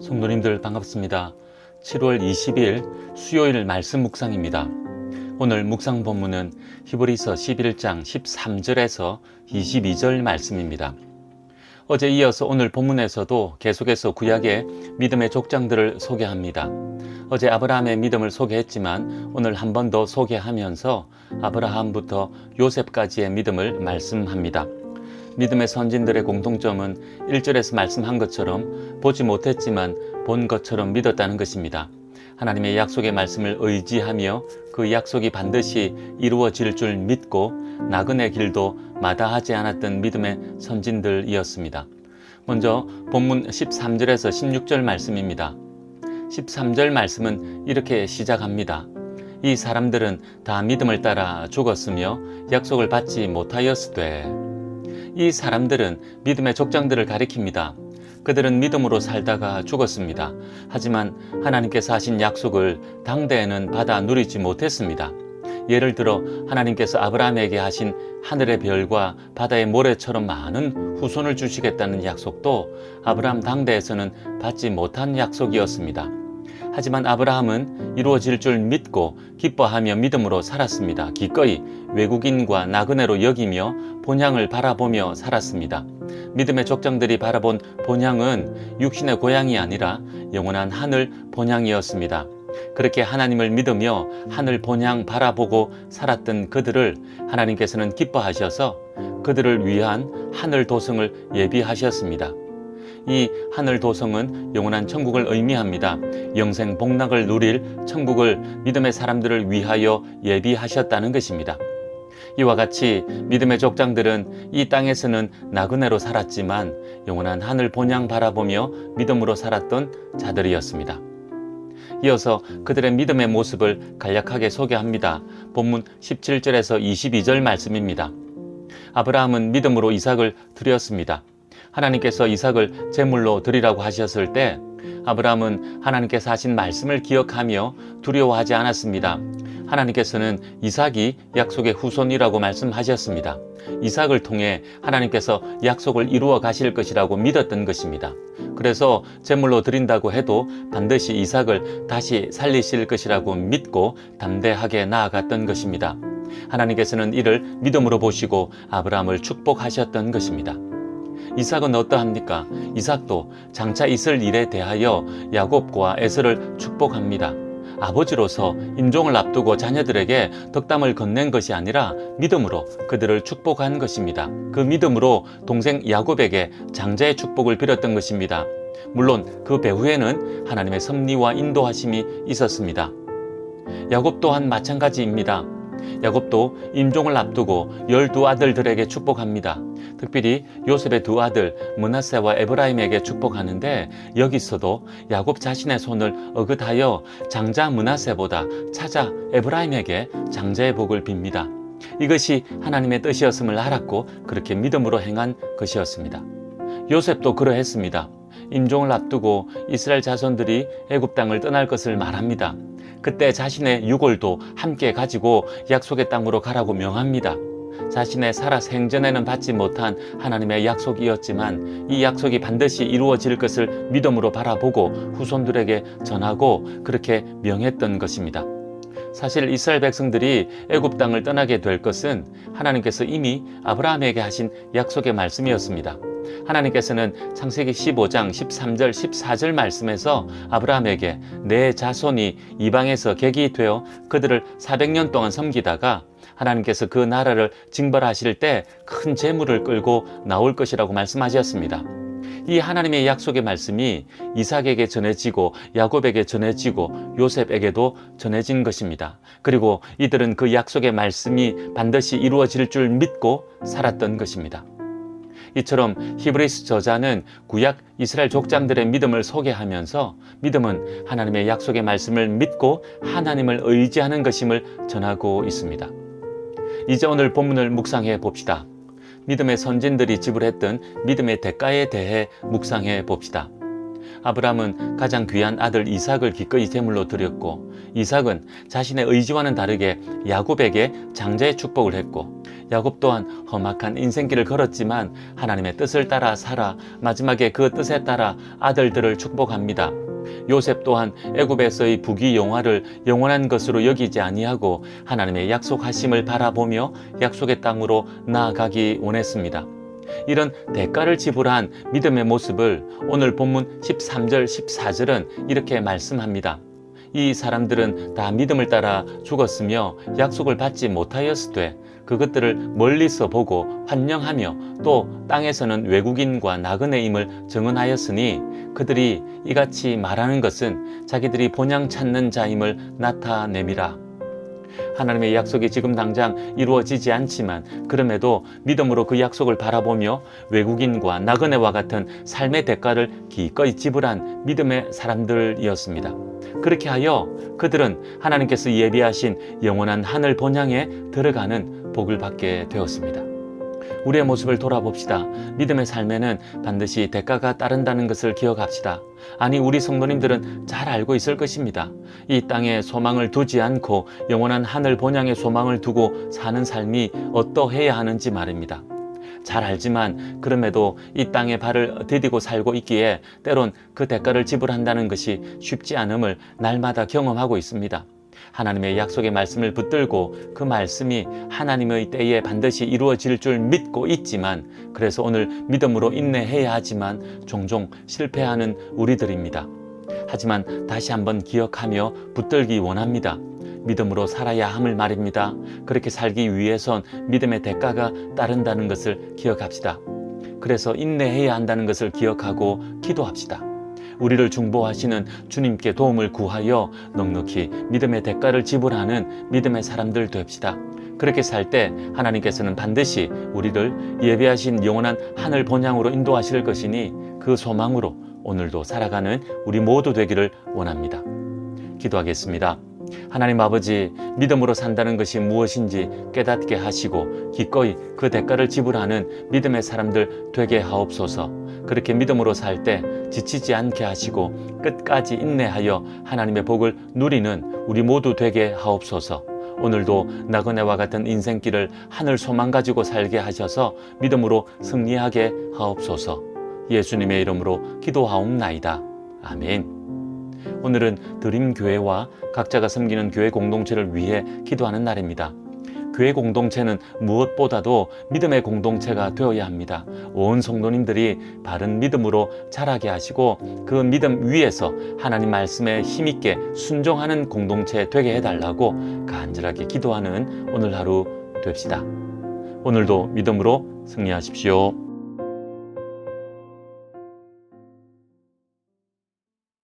성도님들 반갑습니다. 7월 20일 수요일 말씀 묵상입니다. 오늘 묵상 본문은 히브리서 11장 13절에서 22절 말씀입니다. 어제 이어서 오늘 본문에서도 계속해서 구약의 믿음의 족장들을 소개합니다. 어제 아브라함의 믿음을 소개했지만 오늘 한 번 더 소개하면서 아브라함부터 요셉까지의 믿음을 말씀합니다. 믿음의 선진들의 공통점은 1절에서 말씀한 것처럼 보지 못했지만 본 것처럼 믿었다는 것입니다. 하나님의 약속의 말씀을 의지하며 그 약속이 반드시 이루어질 줄 믿고 나그네 길도 마다하지 않았던 믿음의 선진들이었습니다. 먼저 본문 13절에서 16절 말씀입니다. 13절 말씀은 이렇게 시작합니다. 이 사람들은 다 믿음을 따라 죽었으며 약속을 받지 못하였으되 이 사람들은 믿음의 족장들을 가리킵니다. 그들은 믿음으로 살다가 죽었습니다. 하지만 하나님께서 하신 약속을 당대에는 받아 누리지 못했습니다. 예를 들어 하나님께서 아브라함에게 하신 하늘의 별과 바다의 모래처럼 많은 후손을 주시겠다는 약속도 아브라함 당대에서는 받지 못한 약속이었습니다. 하지만 아브라함은 이루어질 줄 믿고 기뻐하며 믿음으로 살았습니다. 기꺼이 외국인과 나그네로 여기며 본향을 바라보며 살았습니다. 믿음의 족장들이 바라본 본향은 육신의 고향이 아니라 영원한 하늘 본향이었습니다. 그렇게 하나님을 믿으며 하늘 본향 바라보고 살았던 그들을 하나님께서는 기뻐하셔서 그들을 위한 하늘 도성을 예비하셨습니다. 이 하늘 도성은 영원한 천국을 의미합니다. 영생 복락을 누릴 천국을 믿음의 사람들을 위하여 예비하셨다는 것입니다. 이와 같이 믿음의 족장들은 이 땅에서는 나그네로 살았지만 영원한 하늘 본향 바라보며 믿음으로 살았던 자들이었습니다. 이어서 그들의 믿음의 모습을 간략하게 소개합니다. 본문 17절에서 22절 말씀입니다. 아브라함은 믿음으로 이삭을 드렸습니다. 하나님께서 이삭을 제물로 드리라고 하셨을 때 아브라함은 하나님께서 하신 말씀을 기억하며 두려워하지 않았습니다. 하나님께서는 이삭이 약속의 후손이라고 말씀하셨습니다. 이삭을 통해 하나님께서 약속을 이루어 가실 것이라고 믿었던 것입니다. 그래서 제물로 드린다고 해도 반드시 이삭을 다시 살리실 것이라고 믿고 담대하게 나아갔던 것입니다. 하나님께서는 이를 믿음으로 보시고 아브라함을 축복하셨던 것입니다. 이삭은 어떠합니까? 이삭도 장차 있을 일에 대하여 야곱과 에서를 축복합니다. 아버지로서 임종을 앞두고 자녀들에게 덕담을 건넨 것이 아니라 믿음으로 그들을 축복한 것입니다. 그 믿음으로 동생 야곱에게 장자의 축복을 빌었던 것입니다. 물론 그 배후에는 하나님의 섭리와 인도하심이 있었습니다. 야곱 또한 마찬가지입니다. 야곱도 임종을 앞두고 열두 아들들에게 축복합니다. 특별히 요셉의 두 아들 문하세와 에브라임에게 축복하는데 여기서도 야곱 자신의 손을 어긋하여 장자 문하세보다 차자 에브라임에게 장자의 복을 빕니다. 이것이 하나님의 뜻이었음을 알았고 그렇게 믿음으로 행한 것이었습니다. 요셉도 그러했습니다. 임종을 앞두고 이스라엘 자손들이 애굽 땅을 떠날 것을 말합니다. 그때 자신의 유골도 함께 가지고 약속의 땅으로 가라고 명합니다. 자신의 살아 생전에는 받지 못한 하나님의 약속이었지만 이 약속이 반드시 이루어질 것을 믿음으로 바라보고 후손들에게 전하고 그렇게 명했던 것입니다. 사실 이스라엘 백성들이 애굽 땅을 떠나게 될 것은 하나님께서 이미 아브라함에게 하신 약속의 말씀이었습니다. 하나님께서는 창세기 15장 13절 14절 말씀에서 아브라함에게 내 자손이 이방에서 객이 되어 그들을 400년 동안 섬기다가 하나님께서 그 나라를 징벌하실 때 큰 재물을 끌고 나올 것이라고 말씀하셨습니다. 이 하나님의 약속의 말씀이 이삭에게 전해지고 야곱에게 전해지고 요셉에게도 전해진 것입니다. 그리고 이들은 그 약속의 말씀이 반드시 이루어질 줄 믿고 살았던 것입니다. 이처럼 히브리스 저자는 구약 이스라엘 족장들의 믿음을 소개하면서 믿음은 하나님의 약속의 말씀을 믿고 하나님을 의지하는 것임을 전하고 있습니다. 이제 오늘 본문을 묵상해 봅시다. 믿음의 선진들이 지불했던 믿음의 대가에 대해 묵상해 봅시다. 아브라함은 가장 귀한 아들 이삭을 기꺼이 제물로 드렸고 이삭은 자신의 의지와는 다르게 야곱에게 장자의 축복을 했고 야곱 또한 험악한 인생길을 걸었지만 하나님의 뜻을 따라 살아 마지막에 그 뜻에 따라 아들들을 축복합니다. 요셉 또한 애굽에서의 부귀 영화를 영원한 것으로 여기지 아니하고 하나님의 약속하심을 바라보며 약속의 땅으로 나아가기 원했습니다. 이런 대가를 지불한 믿음의 모습을 오늘 본문 13절, 14절은 이렇게 말씀합니다. 이 사람들은 다 믿음을 따라 죽었으며 약속을 받지 못하였으되 그것들을 멀리서 보고 환영하며 또 땅에서는 외국인과 나그네임을 증언하였으니 그들이 이같이 말하는 것은 자기들이 본향 찾는 자임을 나타내미라. 하나님의 약속이 지금 당장 이루어지지 않지만 그럼에도 믿음으로 그 약속을 바라보며 외국인과 나그네와 같은 삶의 대가를 기꺼이 지불한 믿음의 사람들이었습니다. 그렇게 하여 그들은 하나님께서 예비하신 영원한 하늘 본향에 들어가는 복을 받게 되었습니다. 우리의 모습을 돌아봅시다. 믿음의 삶에는 반드시 대가가 따른다는 것을 기억합시다. 아니, 우리 성도님들은 잘 알고 있을 것입니다. 이 땅에 소망을 두지 않고 영원한 하늘 본향에 소망을 두고 사는 삶이 어떠해야 하는지 말입니다. 잘 알지만 그럼에도 이 땅에 발을 디디고 살고 있기에 때론 그 대가를 지불한다는 것이 쉽지 않음을 날마다 경험하고 있습니다. 하나님의 약속의 말씀을 붙들고 그 말씀이 하나님의 때에 반드시 이루어질 줄 믿고 있지만 그래서 오늘 믿음으로 인내해야 하지만 종종 실패하는 우리들입니다. 하지만 다시 한번 기억하며 붙들기 원합니다. 믿음으로 살아야 함을 말입니다. 그렇게 살기 위해선 믿음의 대가가 따른다는 것을 기억합시다. 그래서 인내해야 한다는 것을 기억하고 기도합시다. 우리를 중보하시는 주님께 도움을 구하여 넉넉히 믿음의 대가를 지불하는 믿음의 사람들 됩시다. 그렇게 살 때 하나님께서는 반드시 우리를 예배하신 영원한 하늘 본향으로 인도하실 것이니 그 소망으로 오늘도 살아가는 우리 모두 되기를 원합니다. 기도하겠습니다. 하나님 아버지, 믿음으로 산다는 것이 무엇인지 깨닫게 하시고 기꺼이 그 대가를 지불하는 믿음의 사람들 되게 하옵소서. 그렇게 믿음으로 살 때 지치지 않게 하시고 끝까지 인내하여 하나님의 복을 누리는 우리 모두 되게 하옵소서. 오늘도 나그네와 같은 인생길을 하늘 소망 가지고 살게 하셔서 믿음으로 승리하게 하옵소서. 예수님의 이름으로 기도하옵나이다. 아멘. 오늘은 드림교회와 각자가 섬기는 교회 공동체를 위해 기도하는 날입니다. 교회 공동체는 무엇보다도 믿음의 공동체가 되어야 합니다. 온 성도님들이 바른 믿음으로 자라게 하시고 그 믿음 위에서 하나님 말씀에 힘있게 순종하는 공동체 되게 해달라고 간절하게 기도하는 오늘 하루 됩시다. 오늘도 믿음으로 승리하십시오.